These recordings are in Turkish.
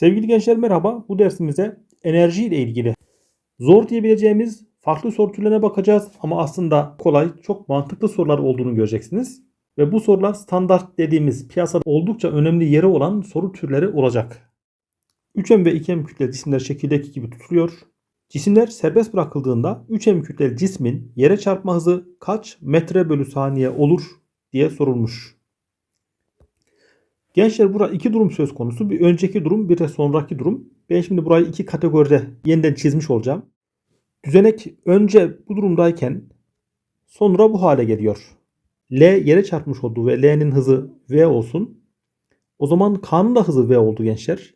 Sevgili gençler merhaba. Bu dersimizde enerji ile ilgili zor diyebileceğimiz farklı soru türlerine bakacağız. Ama aslında kolay, çok mantıklı sorular olduğunu göreceksiniz. Ve bu sorular standart dediğimiz piyasada oldukça önemli yeri olan soru türleri olacak. 3M ve 2M kütleli cisimler şekildeki gibi tutuluyor. Cisimler serbest bırakıldığında 3M kütleli cismin yere çarpma hızı kaç metre bölü saniye olur diye sorulmuş. Gençler burada iki durum söz konusu. Bir önceki durum bir de sonraki durum. Ben şimdi burayı iki kategoride yeniden çizmiş olacağım. Düzenek önce bu durumdayken sonra bu hale geliyor. L yere çarpmış oldu ve L'nin hızı V olsun. O zaman K'nın da hızı V oldu gençler.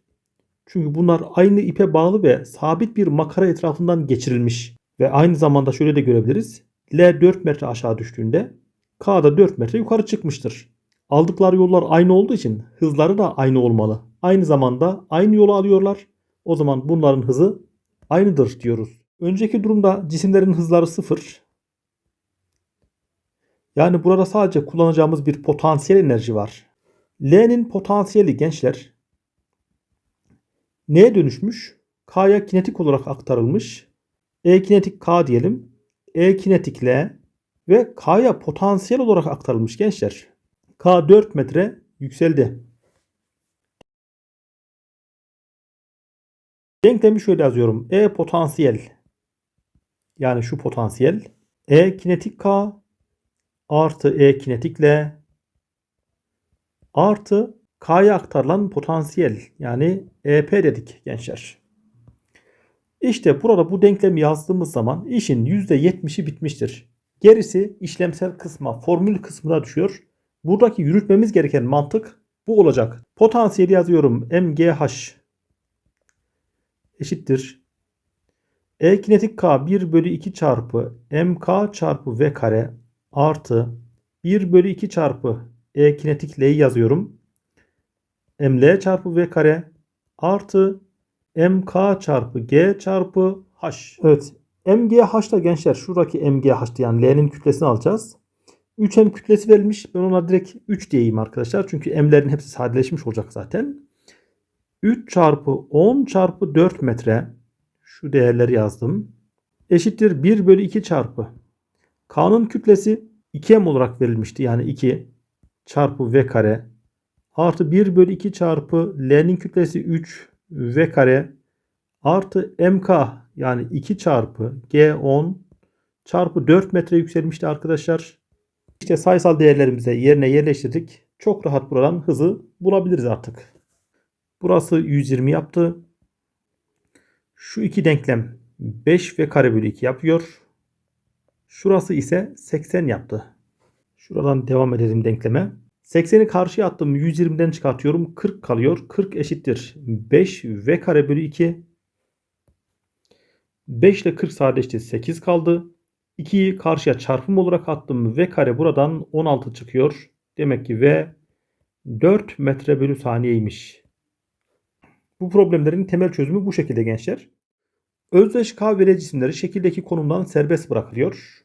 Çünkü bunlar aynı ipe bağlı ve sabit bir makara etrafından geçirilmiş. Ve aynı zamanda şöyle de görebiliriz. L 4 metre aşağı düştüğünde K da 4 metre yukarı çıkmıştır. Aldıkları yollar aynı olduğu için hızları da aynı olmalı. Aynı zamanda aynı yolu alıyorlar. O zaman bunların hızı aynıdır diyoruz. Önceki durumda cisimlerin hızları sıfır. Yani burada sadece kullanacağımız bir potansiyel enerji var. L'nin potansiyeli gençler neye dönüşmüş? K'ya kinetik olarak aktarılmış. E kinetik K diyelim. E kinetik L ve K'ya potansiyel olarak aktarılmış gençler. K 4 metre yükseldi. Denklemi şöyle yazıyorum. E potansiyel yani şu potansiyel E kinetik K artı E kinetik L artı K'ya aktarılan potansiyel yani EP dedik gençler. İşte burada bu denklemi yazdığımız zaman işin %70'i bitmiştir. Gerisi işlemsel kısma, formül kısmına düşüyor. Buradaki yürütmemiz gereken mantık bu olacak. Potansiyeli yazıyorum. MGH eşittir. E kinetik K 1 bölü 2 çarpı MK çarpı V kare artı 1 bölü 2 çarpı E kinetik L'yi yazıyorum. ML çarpı V kare artı MK çarpı G çarpı H. Evet. MGH'da gençler şuradaki MGH'tı yani L'nin kütlesini alacağız. 3M kütlesi verilmiş. Ben ona direkt 3 diyeyim arkadaşlar. Çünkü M'lerin hepsi sadeleşmiş olacak zaten. 3 çarpı 10 çarpı 4 metre. Şu değerleri yazdım. Eşittir 1 bölü 2 çarpı. K'nın kütlesi 2M olarak verilmişti. Yani 2 çarpı V kare. Artı 1 bölü 2 çarpı L'nin kütlesi 3 V kare. Artı MK yani 2 çarpı G10 çarpı 4 metre yükselmişti arkadaşlar. İşte sayısal değerlerimizi yerine yerleştirdik. Çok rahat buradan hızı bulabiliriz artık. Burası 120 yaptı. Şu iki denklem 5 ve kare bölü 2 yapıyor. Şurası ise 80 yaptı. Şuradan devam edelim denkleme. 80'i karşıya attım. 120'den çıkartıyorum. 40 kalıyor. 40 eşittir. 5 v kare bölü 2. 5 ile 40 sadeleşti. 8 kaldı. 2'yi karşıya çarpım olarak attım. V kare buradan 16 çıkıyor. Demek ki V 4 metre bölü saniyeymiş. Bu problemlerin temel çözümü bu şekilde gençler. Özdeş K ve L cisimleri şekildeki konumdan serbest bırakılıyor.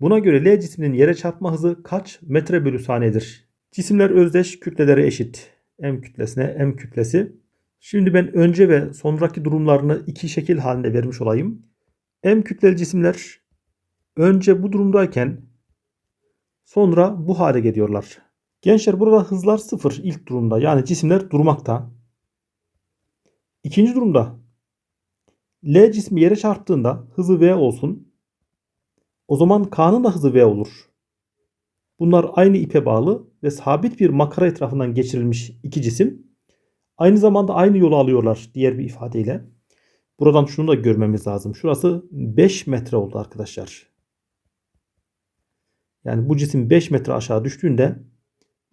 Buna göre L cisminin yere çarpma hızı kaç metre bölü saniyedir? Cisimler özdeş kütlelere eşit. M kütlesine M kütlesi. Şimdi ben önce ve sonraki durumlarını iki şekil halinde vermiş olayım. M kütleli cisimler önce bu durumdayken sonra bu hale geliyorlar. Gençler burada hızlar sıfır ilk durumda. Yani cisimler durmakta. İkinci durumda L cismi yere çarptığında hızı V olsun. O zaman K'nın da hızı V olur. Bunlar aynı ipe bağlı ve sabit bir makara etrafından geçirilmiş iki cisim. Aynı zamanda aynı yolu alıyorlar diğer bir ifadeyle. Buradan şunu da görmemiz lazım. Şurası 5 metre oldu arkadaşlar. Yani bu cisim 5 metre aşağı düştüğünde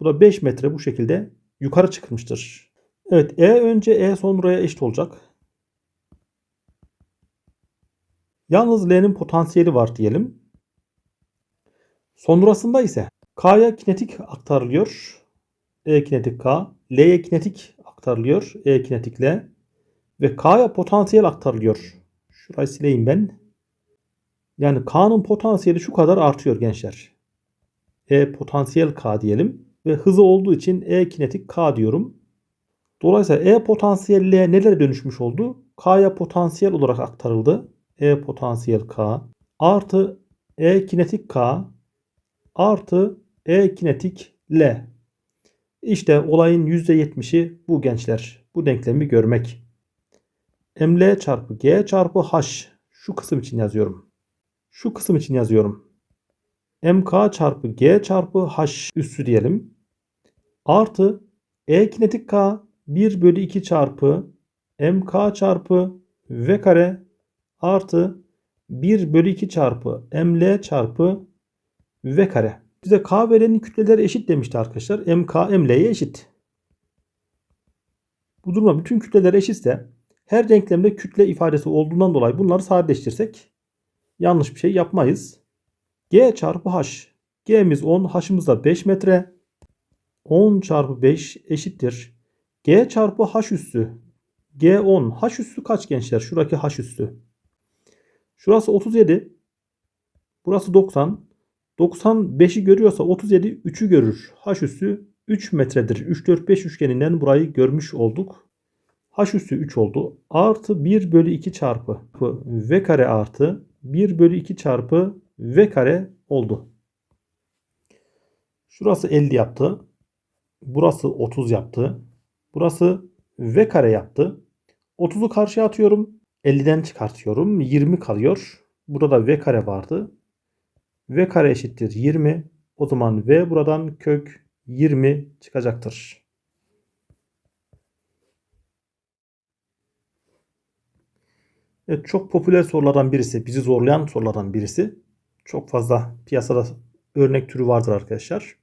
bu da 5 metre bu şekilde yukarı çıkmıştır. Evet E önce E sonraya eşit olacak. Yalnız L'nin potansiyeli var diyelim. Sonrasında ise K'ya kinetik aktarılıyor. E kinetik K. L'ye kinetik aktarılıyor. E kinetik L. Ve K'ya potansiyel aktarılıyor. Şurayı sileyim ben. Yani K'nın potansiyeli şu kadar artıyor gençler. E potansiyel K diyelim. Ve hızı olduğu için E kinetik K diyorum. Dolayısıyla E potansiyel L nelere dönüşmüş oldu? K'ya potansiyel olarak aktarıldı. E potansiyel K artı E kinetik K artı E kinetik L. İşte olayın %70'i bu gençler. Bu denklemi görmek. ML çarpı G çarpı H. Şu kısım için yazıyorum. Şu kısım için yazıyorum. MK çarpı G çarpı H üssü diyelim. Artı E kinetik K 1 bölü 2 çarpı MK çarpı V kare artı 1 bölü 2 çarpı ML çarpı V kare. Bize K ve L'nin kütleleri eşit demişti arkadaşlar. MK ML'ye eşit. Bu durumda bütün kütleler eşitse her denklemde kütle ifadesi olduğundan dolayı bunları sadeleştirsek yanlış bir şey yapmayız. G çarpı H. G'miz 10, H'ımız da 5 metre. 10 çarpı 5 eşittir. G çarpı H üssü. G 10. H üssü kaç gençler? Şuradaki H üssü. Şurası 37. Burası 90. 95'i görüyorsa 37 3'ü görür. H üssü 3 metredir. 3 4 5 üçgeninden burayı görmüş olduk. H üssü 3 oldu. Artı 1 bölü 2 çarpı V kare artı 1 bölü 2 çarpı V kare oldu. Şurası 50 yaptı. Burası 30 yaptı. Burası V kare yaptı. 30'u karşıya atıyorum. 50'den çıkartıyorum. 20 kalıyor. Burada V kare vardı. V kare eşittir 20. O zaman V buradan kök 20 çıkacaktır. Evet, çok popüler sorulardan birisi, bizi zorlayan sorulardan birisi. Çok fazla piyasada örnek türü vardır arkadaşlar.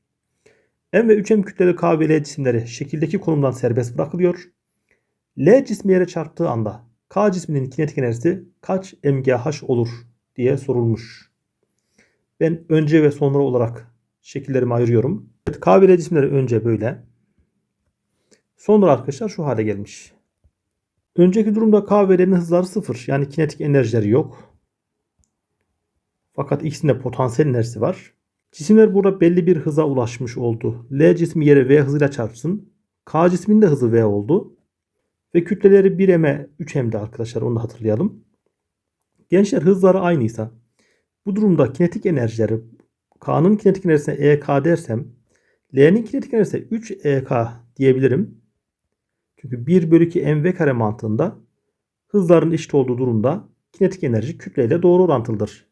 M ve 3M kütleli K ve cisimleri şekildeki konumdan serbest bırakılıyor. L cismi yere çarptığı anda K cisminin kinetik enerjisi kaç mgh olur diye sorulmuş. Ben önce ve sonra olarak şekillerimi ayırıyorum. Evet, K ve cisimleri önce böyle. Sonra arkadaşlar şu hale gelmiş. Önceki durumda K ve hızları sıfır. Yani kinetik enerjileri yok. Fakat ikisinde potansiyel enerjisi var. Cisimler burada belli bir hıza ulaşmış oldu. L cismi yere V hızıyla çarpsın. K cisminin de hızı V oldu. Ve kütleleri 1M'e 3M'de arkadaşlar onu da hatırlayalım. Gençler hızları aynıysa bu durumda kinetik enerjileri K'nın kinetik enerjisine EK dersem L'nin kinetik enerjisine 3 EK diyebilirim. Çünkü 1 bölü 2 mv kare mantığında hızların eşit olduğu durumda kinetik enerji kütleyle doğru orantılıdır.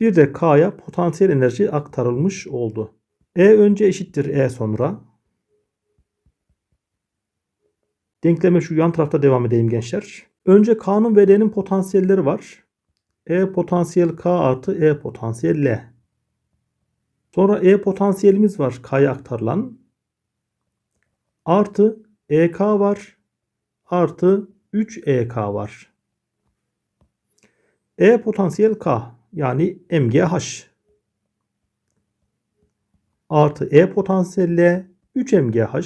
Bir de K'ya potansiyel enerji aktarılmış oldu. E önce eşittir E sonra. Denkleme şu yan tarafta devam edeyim gençler. Önce K'nın ve L'nin potansiyelleri var. E potansiyel K artı E potansiyel L. Sonra E potansiyelimiz var K'ya aktarılan. Artı EK var. Artı 3 EK var. E potansiyel K yani MGH. Artı E potansiyel L 3 MGH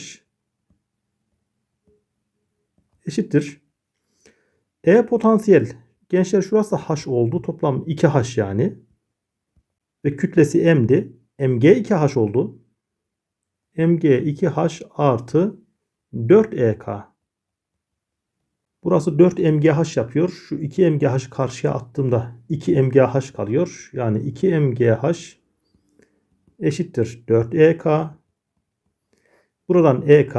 eşittir. E potansiyel gençler şurası H oldu. Toplam 2H yani. Ve kütlesi M'di. MG 2H oldu. MG 2H artı 4EK. Burası 4 MGH yapıyor. Şu 2 MGH karşıya attığımda 2 MGH kalıyor. Yani 2 MGH eşittir 4 EK. Buradan EK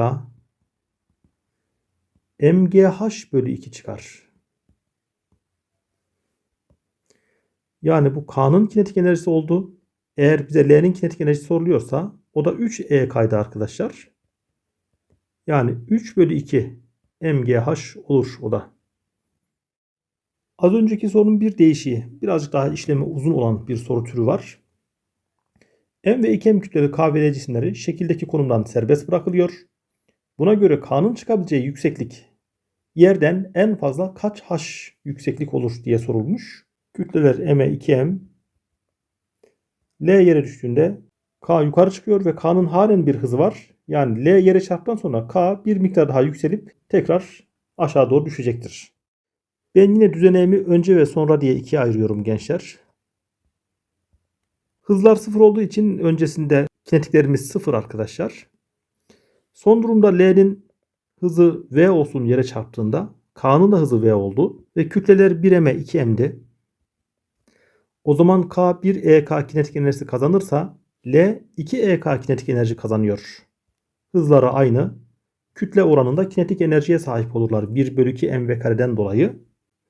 MGH bölü 2 çıkar. Yani bu K'nın kinetik enerjisi oldu. Eğer bize L'nin kinetik enerjisi soruluyorsa o da 3 EK'ydı arkadaşlar. Yani 3 bölü 2 MGH olur o da. Az önceki sorunun bir değişiği, birazcık daha işlemi uzun olan bir soru türü var. M ve 2M kütleli K ve L cisimleri şekildeki konumdan serbest bırakılıyor. Buna göre K'nın çıkabileceği yükseklik yerden en fazla kaç H yükseklik olur diye sorulmuş. Kütleler M'e 2M. L yere düştüğünde K yukarı çıkıyor ve K'nın halen bir hızı var. Yani L yere çarptıktan sonra K bir miktar daha yükselip tekrar aşağı doğru düşecektir. Ben yine düzeneğimi önce ve sonra diye ikiye ayırıyorum gençler. Hızlar sıfır olduğu için öncesinde kinetiklerimiz sıfır arkadaşlar. Son durumda L'nin hızı V olsun yere çarptığında K'nın da hızı V oldu ve kütleler 1m 2m'di. O zaman K 1EK kinetik enerjisi kazanırsa L 2EK kinetik enerji kazanıyor. Hızları aynı. Kütle oranında kinetik enerjiye sahip olurlar 1 bölü 2 m v kareden dolayı.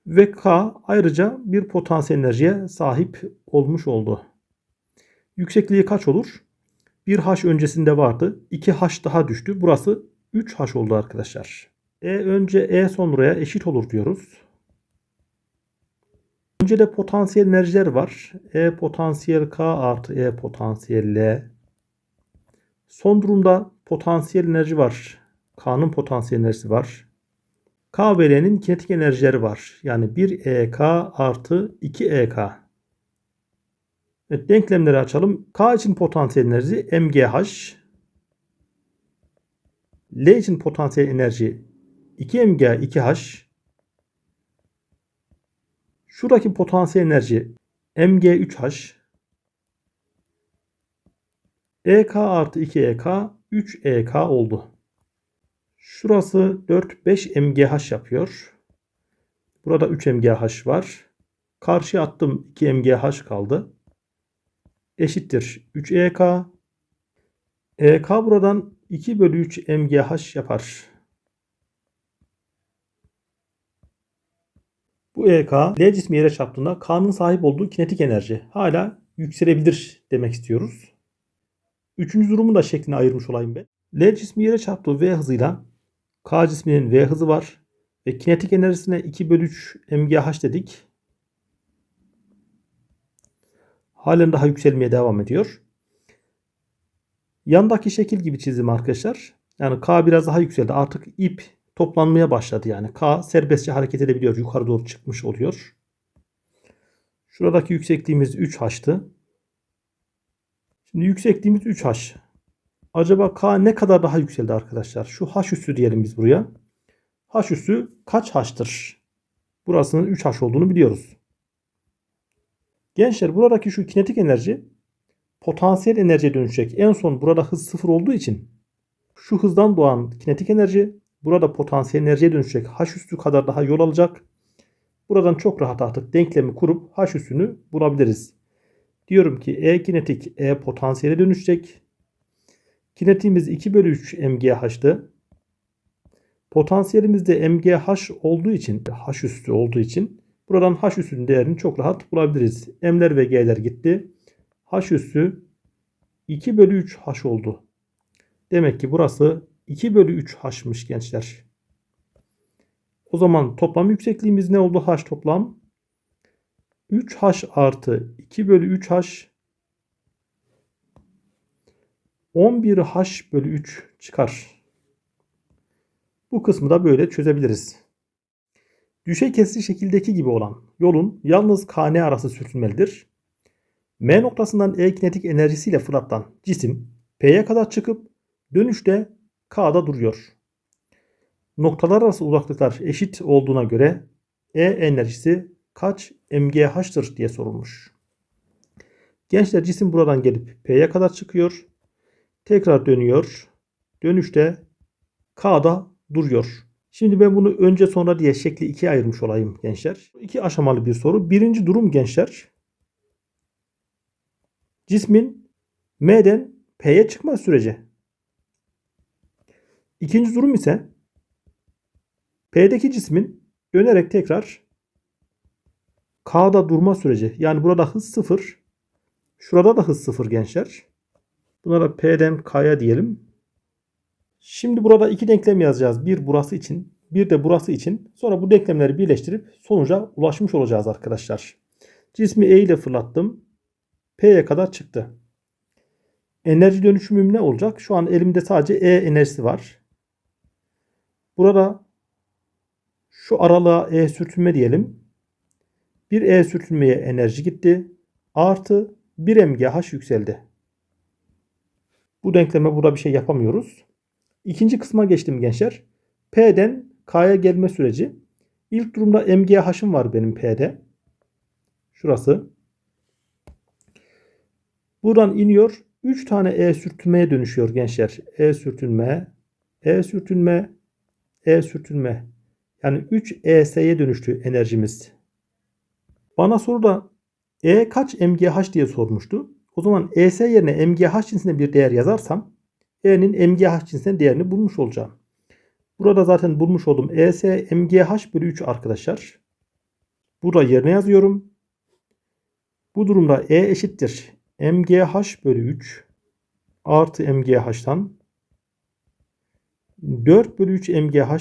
Ve K ayrıca bir potansiyel enerjiye sahip olmuş oldu. Yüksekliği kaç olur? 1H öncesinde vardı. 2H daha düştü. Burası 3H oldu arkadaşlar. E önce E sonraya eşit olur diyoruz. Önce de potansiyel enerjiler var. E potansiyel K artı E potansiyel L. Son durumda potansiyel enerji var. K'nın potansiyel enerjisi var. K ve L'nin kinetik enerjileri var. Yani 1EK artı 2EK. Evet, denklemleri açalım. K için potansiyel enerji MGH. L için potansiyel enerji 2MG 2H. Şuradaki potansiyel enerji MG3H. EK artı 2EK 3EK oldu. Şurası 4 5 MGH yapıyor. Burada 3 MGH var. Karşıya attım 2 MGH kaldı. Eşittir 3 EK. EK buradan 2 bölü 3 MGH yapar. Bu EK L cismi yere çarptığında K'nın sahip olduğu kinetik enerji hala yükselebilir demek istiyoruz. Üçüncü durumu da şekline ayırmış olayım ben. L cismi yere çarptığı V hızıyla K cisminin V hızı var. Ve kinetik enerjisine 2 bölü 3 mgh dedik. Halen daha yükselmeye devam ediyor. Yandaki şekil gibi çizdim arkadaşlar. Yani K biraz daha yükseldi. Artık ip toplanmaya başladı yani. K serbestçe hareket edebiliyor. Yukarı doğru çıkmış oluyor. Şuradaki yüksekliğimiz 3H'tı. Şimdi yüksekliğimiz 3H. Acaba K ne kadar daha yükseldi arkadaşlar? Şu H üssü diyelim biz buraya. H üssü kaç H'tır? Burasının 3H olduğunu biliyoruz. Gençler buradaki şu kinetik enerji potansiyel enerjiye dönüşecek. En son burada hız sıfır olduğu için şu hızdan doğan kinetik enerji burada potansiyel enerjiye dönüşecek. H üssü kadar daha yol alacak. Buradan çok rahat artık denklemi kurup H üssünü bulabiliriz. Diyorum ki E kinetik E potansiyele dönüşecek. Kinetiğimiz 2 bölü 3 mgH'tı. Potansiyelimiz de mgh olduğu için, h üstü olduğu için buradan h üstünün değerini çok rahat bulabiliriz. M'ler ve g'ler gitti. h üstü 2 bölü 3 h oldu. Demek ki burası 2 bölü 3 h'mış gençler. O zaman toplam yüksekliğimiz ne oldu? h toplam 3h artı 2 bölü 3h 11h bölü 3 çıkar. Bu kısmı da böyle çözebiliriz. Düşey kesri şekildeki gibi olan yolun yalnız KN arası sürtünmelidir. M noktasından E kinetik enerjisiyle fırlatılan cisim P'ye kadar çıkıp dönüşte K'da duruyor. Noktalar arası uzaklıklar eşit olduğuna göre E enerjisi kaç mgH'tır diye sorulmuş. Gençler cisim buradan gelip P'ye kadar çıkıyor. Tekrar dönüyor. Dönüşte K'da duruyor. Şimdi ben bunu önce sonra diye şekli ikiye ayırmış olayım gençler. İki aşamalı bir soru. Birinci durum gençler. Cismin M'den P'ye çıkma süreci. İkinci durum ise P'deki cismin dönerek tekrar K'da durma süreci. Yani burada hız sıfır. Şurada da hız sıfır gençler. Bunlara P'den K'ya diyelim. Şimdi burada iki denklem yazacağız. Bir burası için, bir de burası için. Sonra bu denklemleri birleştirip sonuca ulaşmış olacağız arkadaşlar. Cismi E ile fırlattım. P'ye kadar çıktı. Enerji dönüşümüm ne olacak? Şu an elimde sadece E enerjisi var. Burada şu aralığa E sürtünme diyelim. Bir E sürtünmeye enerji gitti. Artı 1 mgh yükseldi. Bu denkleme burada bir şey yapamıyoruz. İkinci kısma geçtim gençler. P'den K'ya gelme süreci. İlk durumda mgH'ım var benim P'de. Şurası. Buradan iniyor. 3 tane E sürtünmeye dönüşüyor gençler. E sürtünme, E sürtünme, E sürtünme. Yani 3 ES'ye dönüştü enerjimiz. Bana soruda E kaç MGH diye sormuştu. O zaman ES yerine MGH cinsine bir değer yazarsam E'nin MGH cinsinden değerini bulmuş olacağım. Burada zaten bulmuş oldum. ES MGH bölü 3 arkadaşlar. Burada yerine yazıyorum. Bu durumda E eşittir. MGH bölü 3 artı MGH'tan 4 bölü 3 MGH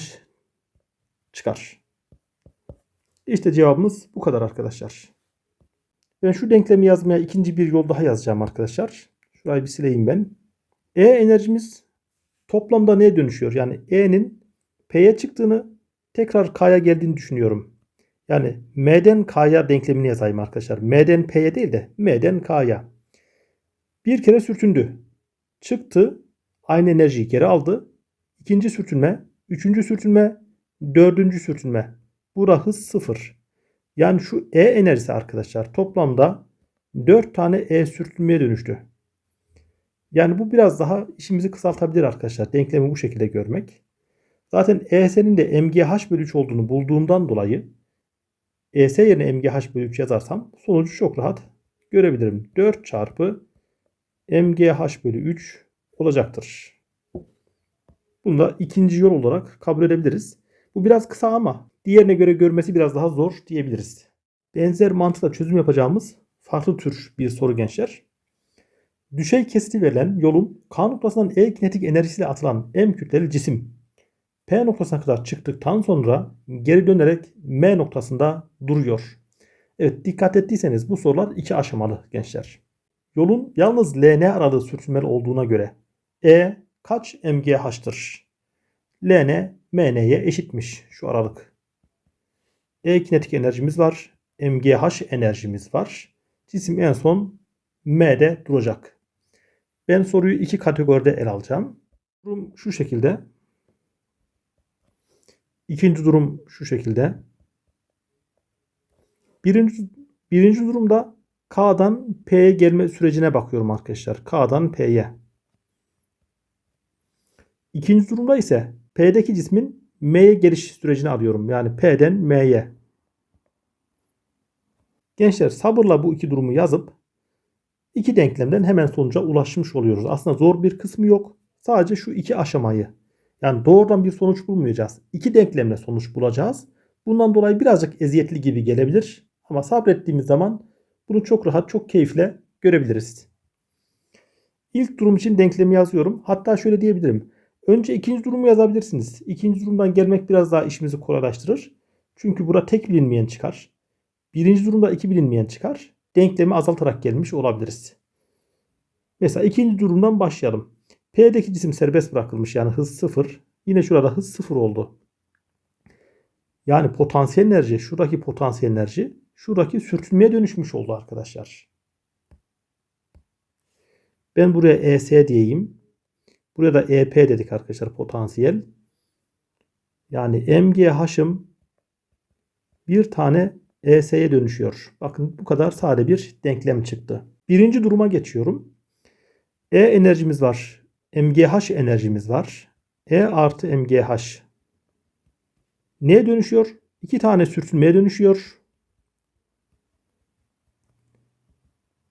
çıkar. İşte cevabımız bu kadar arkadaşlar. Ben şu denklemi yazmaya ikinci bir yol daha yazacağım arkadaşlar. Şurayı bir sileyim ben. E enerjimiz toplamda neye dönüşüyor? Yani E'nin P'ye çıktığını tekrar K'ya geldiğini düşünüyorum. Yani M'den K'ya denklemini yazayım arkadaşlar. M'den P'ye değil de M'den K'ya. Bir kere sürtündü. Çıktı. Aynı enerjiyi geri aldı. İkinci sürtünme. Üçüncü sürtünme. Dördüncü sürtünme. Bura hız sıfır. Yani şu E enerjisi arkadaşlar toplamda 4 tane E sürtünmeye dönüştü. Yani bu biraz daha işimizi kısaltabilir arkadaşlar. Denklemi bu şekilde görmek. Zaten ES'nin de MGH bölü 3 olduğunu bulduğumdan dolayı ES yerine MGH bölü 3 yazarsam sonucu çok rahat görebilirim. 4 çarpı MGH bölü 3 olacaktır. Bunu da ikinci yol olarak kabul edebiliriz. Bu biraz kısa ama diğerine göre görmesi biraz daha zor diyebiliriz. Benzer mantıkla çözüm yapacağımız farklı tür bir soru gençler. Düşey kesiti verilen yolun K noktasından E kinetik enerjisiyle atılan M kütleli cisim P noktasına kadar çıktıktan sonra geri dönerek M noktasında duruyor. Evet dikkat ettiyseniz bu sorular iki aşamalı gençler. Yolun yalnız LN aralığı sürtünmeli olduğuna göre E kaç MGH'tır? LN MN'ye eşitmiş şu aralık. E kinetik enerjimiz var. MGH enerjimiz var. Cisim en son M'de duracak. Ben soruyu iki kategoride ele alacağım. Durum şu şekilde. İkinci durum şu şekilde. Birinci, birinci durumda K'dan P'ye gelme sürecine bakıyorum arkadaşlar. K'dan P'ye. İkinci durumda ise P'deki cismin M'ye geliş sürecini alıyorum. Yani P'den M'ye. Gençler sabırla bu iki durumu yazıp iki denklemden hemen sonuca ulaşmış oluyoruz. Aslında zor bir kısmı yok. Sadece şu iki aşamayı. Yani doğrudan bir sonuç bulmayacağız. İki denklemle sonuç bulacağız. Bundan dolayı birazcık eziyetli gibi gelebilir. Ama sabrettiğimiz zaman bunu çok rahat, çok keyifle görebiliriz. İlk durum için denklemi yazıyorum. Hatta şöyle diyebilirim. Önce ikinci durumu yazabilirsiniz. İkinci durumdan gelmek biraz daha işimizi kolaylaştırır. Çünkü burada tek bilinmeyen çıkar. Birinci durumda iki bilinmeyen çıkar. Denklemi azaltarak gelmiş olabiliriz. Mesela ikinci durumdan başlayalım. P'deki cisim serbest bırakılmış yani hız sıfır. Yine şurada hız sıfır oldu. Yani potansiyel enerji, şuradaki potansiyel enerji şuradaki sürtünmeye dönüşmüş oldu arkadaşlar. Ben buraya ES diyeyim. Buraya da EP dedik arkadaşlar potansiyel. Yani MGH'ım bir tane ES'ye dönüşüyor. Bakın bu kadar sade bir denklem çıktı. Birinci duruma geçiyorum. E enerjimiz var. MGH enerjimiz var. E artı MGH. Neye dönüşüyor? İki tane sürtünmeye dönüşüyor.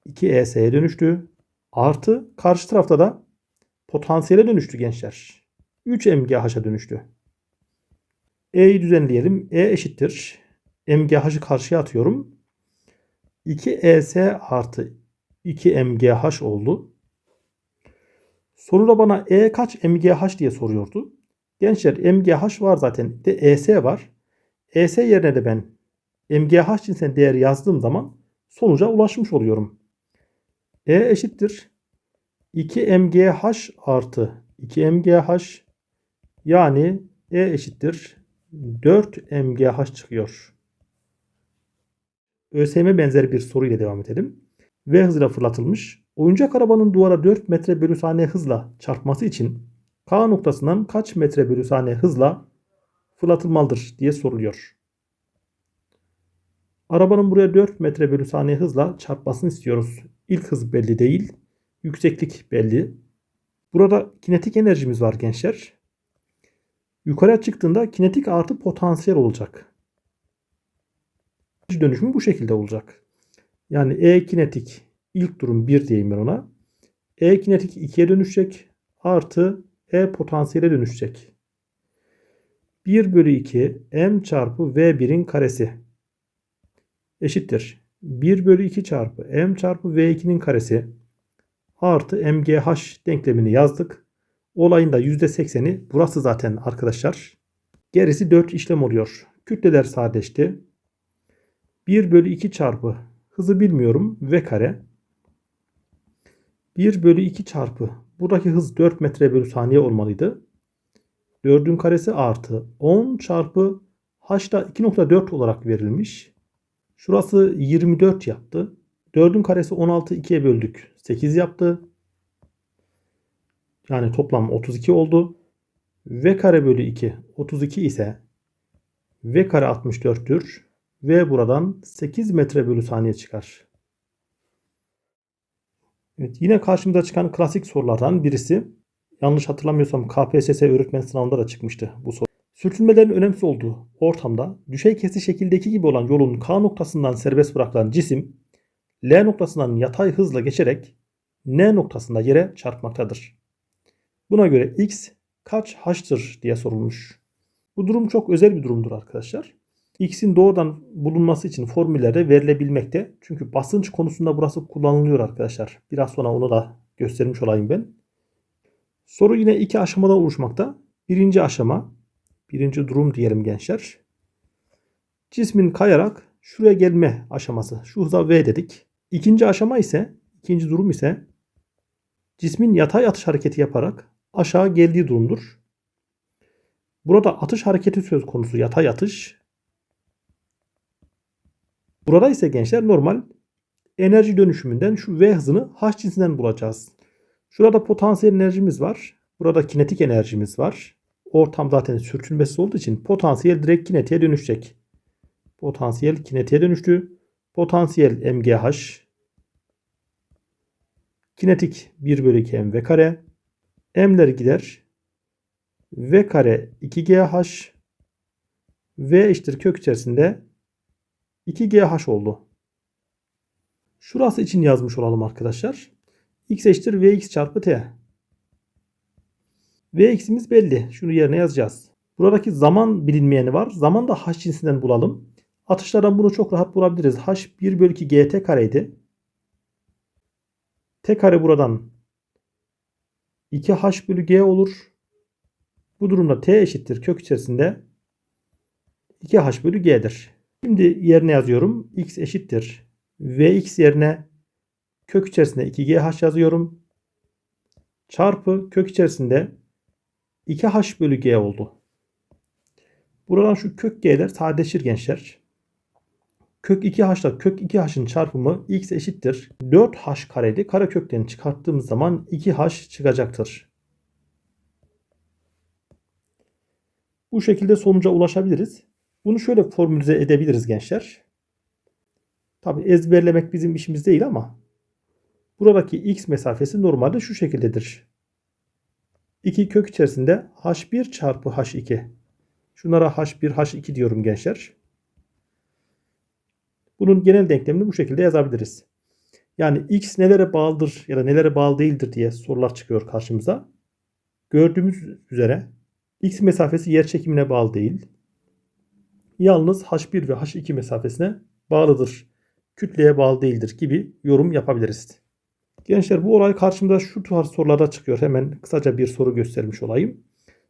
2 ES'ye dönüştü. Artı karşı tarafta da potansiyele dönüştü gençler. 3 MGH'a dönüştü. E'yi düzenleyelim. E eşittir. MGH'ı karşıya atıyorum. 2 ES artı 2 MGH oldu. Soruda bana E kaç MGH diye soruyordu. Gençler MGH var zaten. De ES var. ES yerine de ben MGH cinsinden değer yazdığım zaman sonuca ulaşmış oluyorum. E eşittir 2 MGH artı 2 MGH yani E eşittir 4 MGH çıkıyor. ÖSYM benzer bir soru ile devam edelim. V hızıyla fırlatılmış. Oyuncak arabanın duvara 4 metre bölü saniye hızla çarpması için K noktasından kaç metre bölü saniye hızla fırlatılmalıdır diye soruluyor. Arabanın buraya 4 metre bölü saniye hızla çarpmasını istiyoruz. İlk hız belli değil. Yükseklik belli. Burada kinetik enerjimiz var gençler. Yukarıya çıktığında kinetik artı potansiyel olacak. Dönüşümü bu şekilde olacak. Yani E kinetik ilk durum 1 diyeyim ben ona. E kinetik 2'ye dönüşecek. Artı E potansiyele dönüşecek. 1 bölü 2 m çarpı v1'in karesi eşittir. 1 bölü 2 çarpı m çarpı v2'nin karesi artı mgh denklemini yazdık. Olayın da %80'i burası zaten arkadaşlar. Gerisi 4 işlem oluyor. Kütleler sadeleşti. 1 bölü 2 çarpı hızı bilmiyorum v kare 1 bölü 2 çarpı buradaki hız 4 metre bölü saniye olmalıydı. 4'ün karesi artı 10 çarpı h'da 2.4 olarak verilmiş. Şurası 24 yaptı. 4'ün karesi 16 2'ye böldük. 8 yaptı. Yani toplam 32 oldu. V kare bölü 2 32 ise V kare 64'tür. V buradan 8 metre bölü saniye çıkar. Evet, yine karşımıza çıkan klasik sorulardan birisi. Yanlış hatırlamıyorsam KPSS öğretmen sınavında da çıkmıştı bu soru. Sürtünmelerin önemsiz olduğu ortamda düşey kesi şekildeki gibi olan yolun K noktasından serbest bırakılan cisim L noktasından yatay hızla geçerek N noktasında yere çarpmaktadır. Buna göre X kaç H'tır diye sorulmuş. Bu durum çok özel bir durumdur arkadaşlar. X'in doğrudan bulunması için formüllerde verilebilmekte. Çünkü basınç konusunda burası kullanılıyor arkadaşlar. Biraz sonra onu da göstermiş olayım ben. Soru yine iki aşamadan oluşmakta. Birinci aşama, birinci durum diyelim gençler. Cismin kayarak şuraya gelme aşaması. Şu hıza V dedik. İkinci aşama ise, ikinci durum ise cismin yatay atış hareketi yaparak aşağı geldiği durumdur. Burada atış hareketi söz konusu yatay atış. Burada ise gençler normal enerji dönüşümünden şu V hızını H cinsinden bulacağız. Şurada potansiyel enerjimiz var. Burada kinetik enerjimiz var. Ortam zaten sürtünmesiz olduğu için potansiyel direkt kinetiğe dönüşecek. Potansiyel kinetiğe dönüştü. Potansiyel mgh. Kinetik 1 bölü 2 mv kare. M'ler gider. V kare 2GH. V eşittir kök içerisinde 2GH oldu. Şurası için yazmış olalım arkadaşlar. X eşittir Vx çarpı T. Vx'imiz belli. Şunu yerine yazacağız. Buradaki zaman bilinmeyeni var. Zaman da H cinsinden bulalım. Atışlardan bunu çok rahat bulabiliriz. H 1 bölü 2 GT kareydi. T kare buradan 2H bölü G olur. Bu durumda T eşittir kök içerisinde 2H bölü G'dir. Şimdi yerine yazıyorum. X eşittir. Vx yerine kök içerisinde 2GH yazıyorum. Çarpı kök içerisinde 2H bölü G oldu. Buradan şu kök G'ler sadeleşir gençler. Kök 2H'la kök 2H'ın çarpımı X eşittir. 4H kareydi. Kare köklerini çıkarttığımız zaman 2H çıkacaktır. Bu şekilde sonuca ulaşabiliriz. Bunu şöyle formülize edebiliriz gençler. Tabi ezberlemek bizim işimiz değil ama buradaki x mesafesi normalde şu şekildedir. 2 kök içerisinde h1 çarpı h2. Şunlara h1 h2 diyorum gençler. Bunun genel denklemini bu şekilde yazabiliriz. Yani x nelere bağlıdır ya da nelere bağlı değildir diye sorular çıkıyor karşımıza. Gördüğümüz üzere x mesafesi yer çekimine bağlı değil. Yalnız h1 ve h2 mesafesine bağlıdır. Kütleye bağlı değildir gibi yorum yapabiliriz. Gençler bu olay karşımda şu tarz sorularda çıkıyor. Hemen kısaca bir soru göstermiş olayım.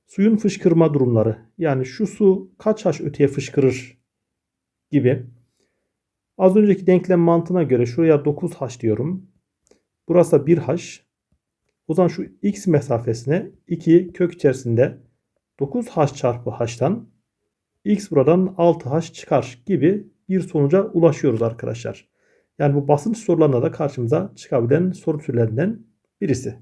Suyun fışkırma durumları. Yani şu su kaç h öteye fışkırır gibi. Az önceki denklem mantığına göre şuraya 9h diyorum. Burası 1h. O zaman şu x mesafesine 2 kök içerisinde 9h çarpı h'tan x buradan 6h çıkar gibi bir sonuca ulaşıyoruz arkadaşlar. Yani bu basınç sorularına da karşımıza çıkabilen soru türlerinden birisi.